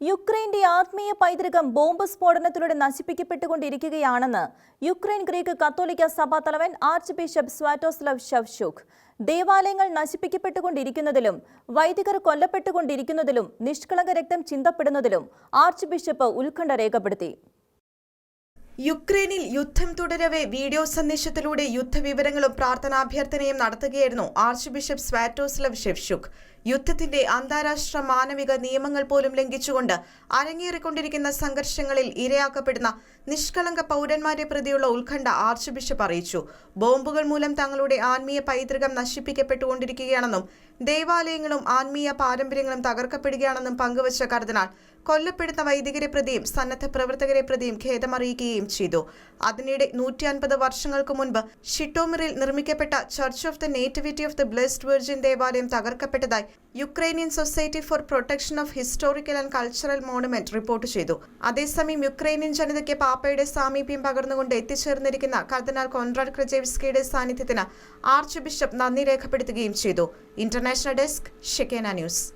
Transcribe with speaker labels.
Speaker 1: യുക്രൈന്റെ ആത്മീയ പൈതൃകം ബോംബ് സ്ഫോടനത്തിലൂടെ നശിപ്പിക്കപ്പെട്ടുകൊണ്ടിരിക്കുകയാണെന്ന് യുക്രൈൻ ഗ്രീക്ക് കത്തോലിക്ക സഭാ തലവൻ ആർച്ച് ബിഷപ്പ് സ്വാറ്റോസ്ലവ് ഷവ്ഷുഖ് ദേവാലയങ്ങൾ നശിപ്പിക്കപ്പെട്ടുകൊണ്ടിരിക്കുന്നതിലും വൈദികർ കൊല്ലപ്പെട്ടുകൊണ്ടിരിക്കുന്നതിലും നിഷ്കളങ്ക രക്തം ചിന്തപ്പെടുന്നതിലും ആർച്ച് ബിഷപ്പ് ഉത്കണ്ഠ രേഖപ്പെടുത്തി.
Speaker 2: യുക്രൈനിൽ യുദ്ധം തുടരവെ വീഡിയോ സന്ദേശത്തിലൂടെ യുദ്ധവിവരങ്ങളും പ്രാർത്ഥനാഭ്യർത്ഥനയും നടത്തുകയായിരുന്നു ആർച്ച് ബിഷപ്പ് സ്വാറ്റോസ്ലവ് ഷെഫ്ഷുക് യുദ്ധത്തിന്റെ അന്താരാഷ്ട്ര മാനവിക നിയമങ്ങൾ പോലും ലംഘിച്ചുകൊണ്ട് അരങ്ങേറിക്കൊണ്ടിരിക്കുന്ന സംഘർഷങ്ങളിൽ ഇരയാക്കപ്പെടുന്ന നിഷ്കളങ്ക പൗരന്മാരെ പ്രതിയുള്ള ഉത്കണ്ഠ ആർച്ച് ബിഷപ്പ് അറിയിച്ചു. ബോംബുകൾ മൂലം തങ്ങളുടെ ആത്മീയ പൈതൃകം നശിപ്പിക്കപ്പെട്ടുകൊണ്ടിരിക്കുകയാണെന്നും ദേവാലയങ്ങളും ആത്മീയ പാരമ്പര്യങ്ങളും തകർക്കപ്പെടുകയാണെന്നും പങ്കുവച്ച കർദിനാൾ കൊല്ലപ്പെടുന്ന വൈദികരെ പ്രതിയും സന്നദ്ധ പ്രവർത്തകരെ പ്രതിയും ഖേദമറിയിക്കുകയും ചെയ്തു. അതിനിടെ നൂറ്റി അൻപത് വർഷങ്ങൾക്ക് മുൻപ് ഷിട്ടോമിറിൽ നിർമ്മിക്കപ്പെട്ട church of the nativity of the blessed virgin ദേവാലയം തകർക്കപ്പെട്ടതായി Ukrainian society for protection of historical and cultural monument report ചെയ്തു. അതേസമയം യുക്രൈനിയൻ ജനതയ്ക്ക് പാപ്പയുടെ സാമീപ്യം പകർന്നുകൊണ്ട് എത്തിച്ചേർന്നിരിക്കുന്ന കർദിനാൾ കോൺറാഡ് ക്രജേവ്സ്കിയുടെ സാന്നിധ്യത്തിന് ആർച്ച് ബിഷപ്പ് നന്ദി രേഖപ്പെടുത്തുകയും ചെയ്തു. International desk Shekinah news.